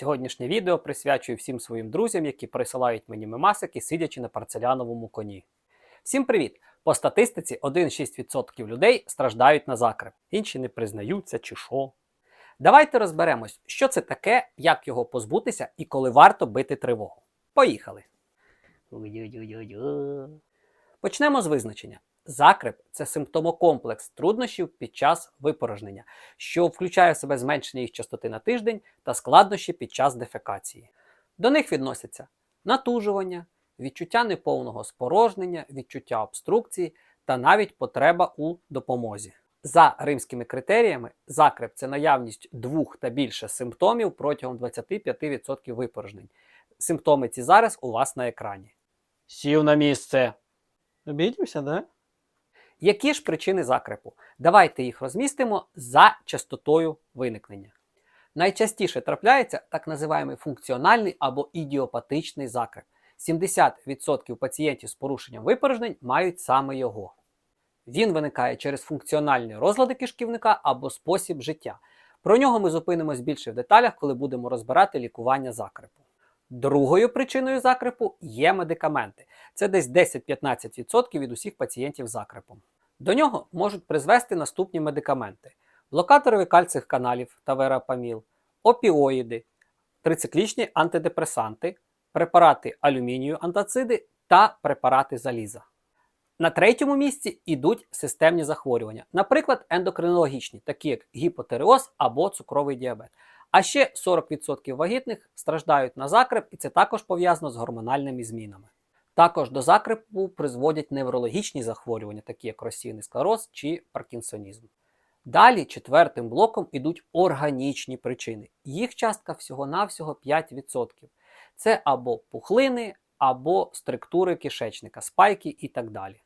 Сьогоднішнє відео присвячую всім своїм друзям, які присилають мені мемасики, сидячи на парцеляновому коні. Всім привіт! По статистиці 1,6% людей страждають на закреп, інші не признаються чи що. Давайте розберемось, що це таке, як його позбутися і коли варто бити тривогу. Поїхали! Почнемо з визначення. Закреп це симптомокомплекс труднощів під час випорожнення, що включає в себе зменшення їх частоти на тиждень та складнощі під час дефекації. До них відносяться натужування, відчуття неповного спорожнення, відчуття обструкції та навіть потреба у допомозі. За римськими критеріями, закреп це наявність двох та більше симптомів протягом 25% випорожнень. Симптоми ці зараз у вас на екрані. Сів на місце. Обідівся, да? Які ж причини закрепу? Давайте їх розмістимо за частотою виникнення. Найчастіше трапляється так називаємий функціональний або ідіопатичний закреп. 70% пацієнтів з порушенням випорожнень мають саме його. Він виникає через функціональні розлади кишківника або спосіб життя. Про нього ми зупинимось більше в деталях, коли будемо розбирати лікування закрепу. Другою причиною закрепу є медикаменти. Це десь 10-15% від усіх пацієнтів з закрепом. До нього можуть призвести наступні медикаменти: блокатори кальцих каналів та верапаміл, опіоїди, трициклічні антидепресанти, препарати алюмінію антациди та препарати заліза. На третьому місці йдуть системні захворювання, наприклад, ендокринологічні, такі як гіпотереоз або цукровий діабет. А ще 40% вагітних страждають на закреп, і це також пов'язано з гормональними змінами. Також до закрепу призводять неврологічні захворювання, такі як розсійний склероз чи паркінсонізм. Далі четвертим блоком ідуть органічні причини. Їх частка всього-навсього 5%. Це або пухлини, або структури кишечника, спайки і так далі.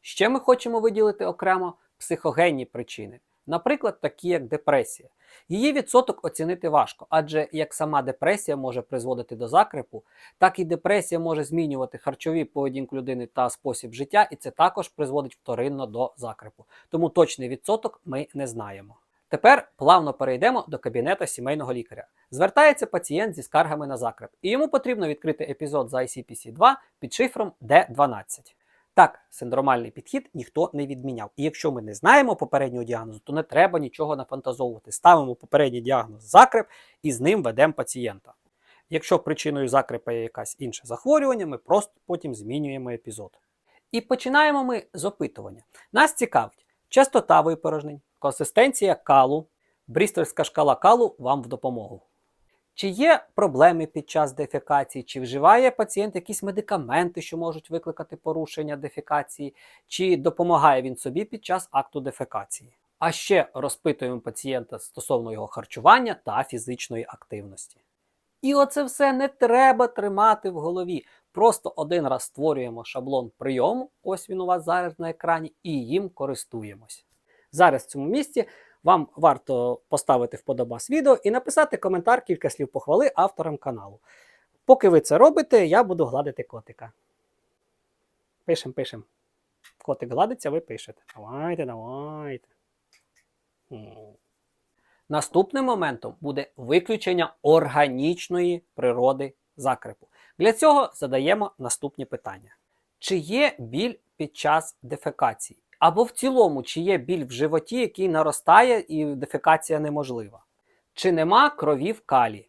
Ще ми хочемо виділити окремо психогенні причини, наприклад, такі як депресія. Її відсоток оцінити важко, адже як сама депресія може призводити до закрепу, так і депресія може змінювати харчові поведінку людини та спосіб життя, і це також призводить вторинно до закрепу. Тому точний відсоток ми не знаємо. Тепер плавно перейдемо до кабінета сімейного лікаря. Звертається пацієнт зі скаргами на закреп, і йому потрібно відкрити епізод за ICPC-2 під шифром D12. Так, синдромальний підхід ніхто не відміняв. І якщо ми не знаємо попереднього діагнозу, то не треба нічого нафантазовувати. Ставимо попередній діагноз закреп і з ним ведемо пацієнта. Якщо причиною закрепа є якась інше захворювання, ми просто потім змінюємо епізод. І починаємо ми з опитування. Нас цікавить частота випорожнень, консистенція калу, брістольська шкала калу вам в допомогу. Чи є проблеми під час дефекації, чи вживає пацієнт якісь медикаменти, що можуть викликати порушення дефекації, чи допомагає він собі під час акту дефекації. А ще розпитуємо пацієнта стосовно його харчування та фізичної активності. І оце все не треба тримати в голові. Просто один раз створюємо шаблон прийому, ось він у вас зараз на екрані, і їм користуємось. Зараз в цьому місці вам варто поставити вподобас відео і написати коментар кілька слів похвали авторам каналу. Поки ви це робите, я буду гладити котика. Пишем, пишем. Котик гладиться, ви пишете. Давайте, давайте. Наступним моментом буде виключення органічної природи закрепу. Для цього задаємо наступні питання: чи є біль під час дефекації? Або в цілому, чи є біль в животі, який наростає і дефекація неможлива? Чи нема крові в калі?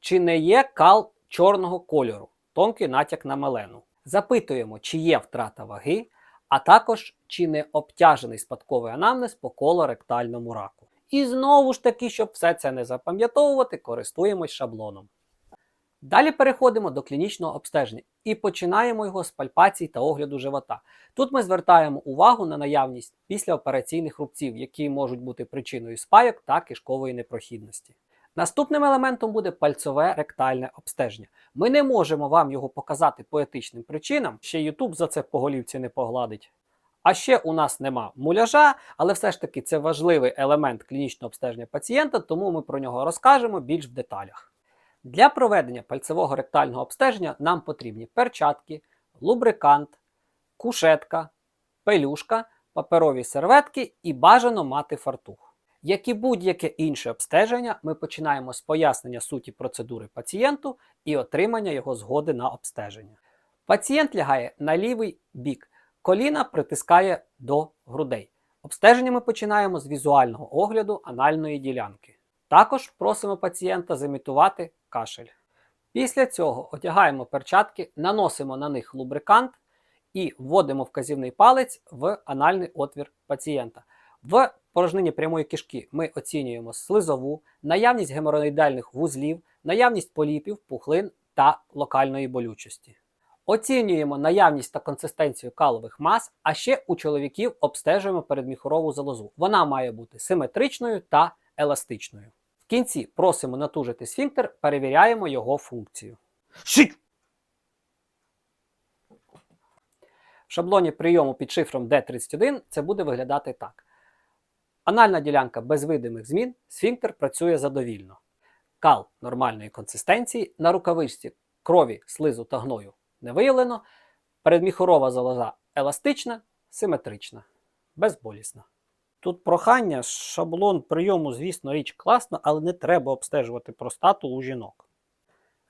Чи не є кал чорного кольору, тонкий натяк на мелену? Запитуємо, чи є втрата ваги, а також чи не обтяжений спадковий анамнез по колоректальному раку. І знову ж таки, щоб все це не запам'ятовувати, користуємось шаблоном. Далі переходимо до клінічного обстеження і починаємо його з пальпації та огляду живота. Тут ми звертаємо увагу на наявність післяопераційних рубців, які можуть бути причиною спайок та кишкової непрохідності. Наступним елементом буде пальцове ректальне обстеження. Ми не можемо вам його показати по етичним причинам, ще YouTube за це по голівці не погладить. А ще у нас нема муляжа, але все ж таки це важливий елемент клінічного обстеження пацієнта, тому ми про нього розкажемо більш в деталях. Для проведення пальцевого ректального обстеження нам потрібні перчатки, лубрикант, кушетка, пелюшка, паперові серветки і бажано мати фартух. Як і будь-яке інше обстеження, ми починаємо з пояснення суті процедури пацієнту і отримання його згоди на обстеження. Пацієнт лягає на лівий бік, коліна притискає до грудей. Обстеження ми починаємо з візуального огляду анальної ділянки. Також просимо пацієнта замітувати кашель. Після цього одягаємо перчатки, наносимо на них лубрикант і вводимо вказівний палець в анальний отвір пацієнта. В порожнині прямої кишки ми оцінюємо слизову, наявність геморроїдальних вузлів, наявність поліпів, пухлин та локальної болючості. Оцінюємо наявність та консистенцію калових мас, а ще у чоловіків обстежуємо передміхорову залозу. Вона має бути симетричною та еластичною. Кінці просимо натужити сфінктер, перевіряємо його функцію. В шаблоні прийому під шифром D31 це буде виглядати так. Анальна ділянка без видимих змін, сфінктер працює задовільно. Кал нормальної консистенції, на рукавичці крові, слизу та гною не виявлено. Передміхорова залоза еластична, симетрична, безболісна. Тут прохання, шаблон прийому, звісно, річ класна, але не треба обстежувати простату у жінок.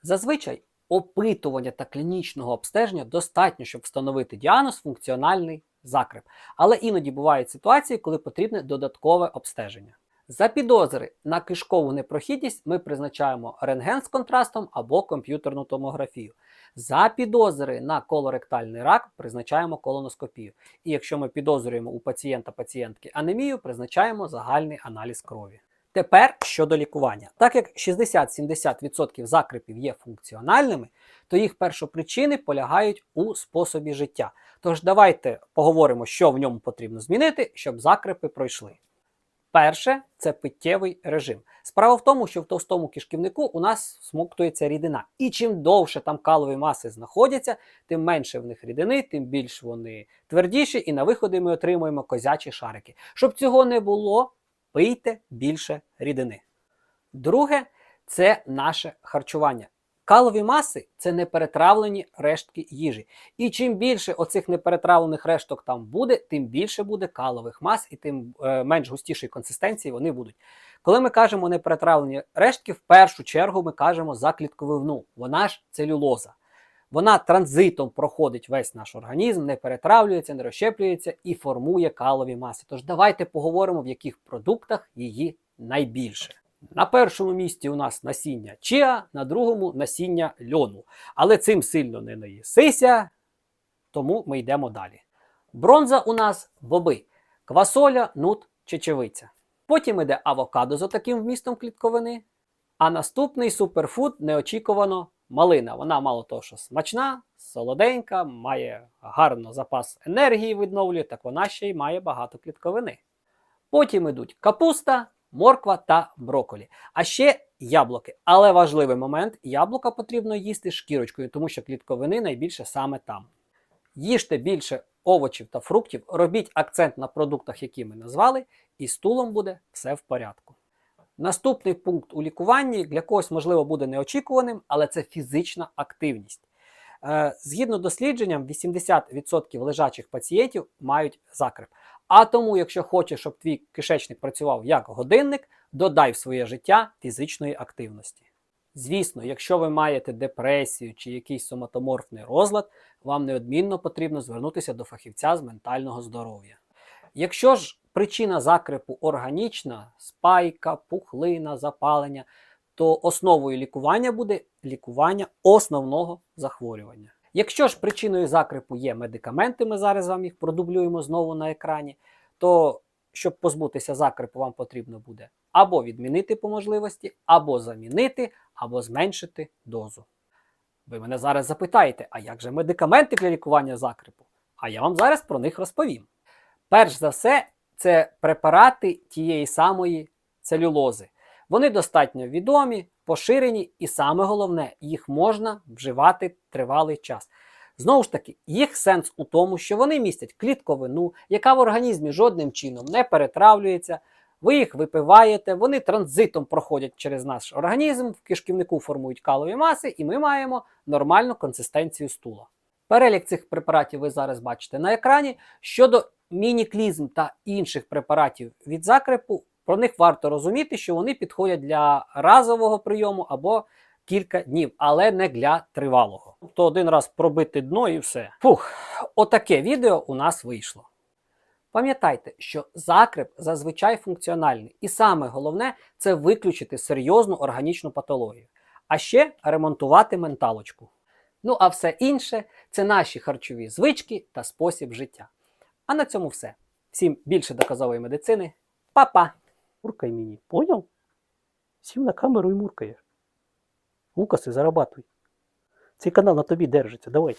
Зазвичай опитування та клінічного обстеження достатньо, щоб встановити діагноз функціональний закреп. Але іноді бувають ситуації, коли потрібне додаткове обстеження. За підозри на кишкову непрохідність ми призначаємо рентген з контрастом або комп'ютерну томографію. За підозри на колоректальний рак призначаємо колоноскопію. І якщо ми підозрюємо у пацієнта-пацієнтки анемію, призначаємо загальний аналіз крові. Тепер щодо лікування. Так як 60-70% закрепів є функціональними, то їх першопричини полягають у способі життя. Тож давайте поговоримо, що в ньому потрібно змінити, щоб закрепи пройшли. Перше це питтєвий режим. Справа в тому, що в товстому кишківнику у нас смоктується рідина. І чим довше там калові маси знаходяться, тим менше в них рідини, тим більш вони твердіші, і на виході ми отримуємо козячі шарики. Щоб цього не було, пийте більше рідини. Друге це наше харчування. Калові маси це неперетравлені рештки їжі. І чим більше оцих неперетравлених решток там буде, тим більше буде калових мас і тим е, менш густішої консистенції вони будуть. Коли ми кажемо неперетравлені рештки, в першу чергу ми кажемо за клітковину. Вона ж целюлоза. Вона транзитом проходить весь наш організм, не перетравлюється, не розщеплюється і формує калові маси. Тож давайте поговоримо, в яких продуктах її найбільше. На першому місці у нас насіння чіа, на другому насіння льону. Але цим сильно не наїсися, тому ми йдемо далі. Бронза у нас боби, квасоля, нут, чечевиця. Потім іде авокадо з отаким вмістом клітковини. А наступний суперфуд неочікувано малина. Вона мало того, що смачна, солоденька, має гарно запас енергії відновлює, так вона ще й має багато клітковини. Потім ідуть капуста, морква та броколі. А ще яблуки. Але важливий момент: яблука потрібно їсти шкірочкою, тому що клітковини найбільше саме там. Їжте більше овочів та фруктів, робіть акцент на продуктах, які ми назвали, і з тулом буде все в порядку. Наступний пункт у лікуванні для когось, можливо, буде неочікуваним, але це фізична активність. Е, Згідно дослідженням, 80% лежачих пацієнтів мають закреп. А тому, якщо хочеш, щоб твій кишечник працював як годинник, додай в своє життя фізичної активності. Звісно, якщо ви маєте депресію чи якийсь соматоморфний розлад, вам неодмінно потрібно звернутися до фахівця з ментального здоров'я. Якщо ж причина закрепу органічна, спайка, пухлина, запалення, то основою лікування буде лікування основного захворювання. Якщо ж причиною закрепу є медикаменти, ми зараз вам їх продублюємо знову на екрані, то щоб позбутися закрепу, вам потрібно буде або відмінити по можливості, або замінити, або зменшити дозу. Ви мене зараз запитаєте, а як же медикаменти для лікування закрепу? А я вам зараз про них розповім. Перш за все, це препарати тієї самої целюлози. Вони достатньо відомі, поширені, і саме головне, їх можна вживати тривалий час. Знову ж таки, їх сенс у тому, що вони містять клітковину, яка в організмі жодним чином не перетравлюється. Ви їх випиваєте, вони транзитом проходять через наш організм, в кишківнику формують калові маси, і ми маємо нормальну консистенцію стула. Перелік цих препаратів ви зараз бачите на екрані. Щодо мініклізм та інших препаратів від закрепу, Про них варто розуміти, що вони підходять для разового прийому або кілька днів, але не для тривалого. Тобто один раз пробити дно і все. Фух, отаке відео у нас вийшло. Пам'ятайте, що закреп зазвичай функціональний, і саме головне це виключити серйозну органічну патологію, а ще ремонтувати менталочку. Ну а все інше це наші харчові звички та спосіб життя. А на цьому все. Всім більше доказової медицини. Па-па! Муркай мені, поняв? Сів на камеру і муркаєш. Лукаси, зарабатуй. Цей канал на тобі держиться, давай.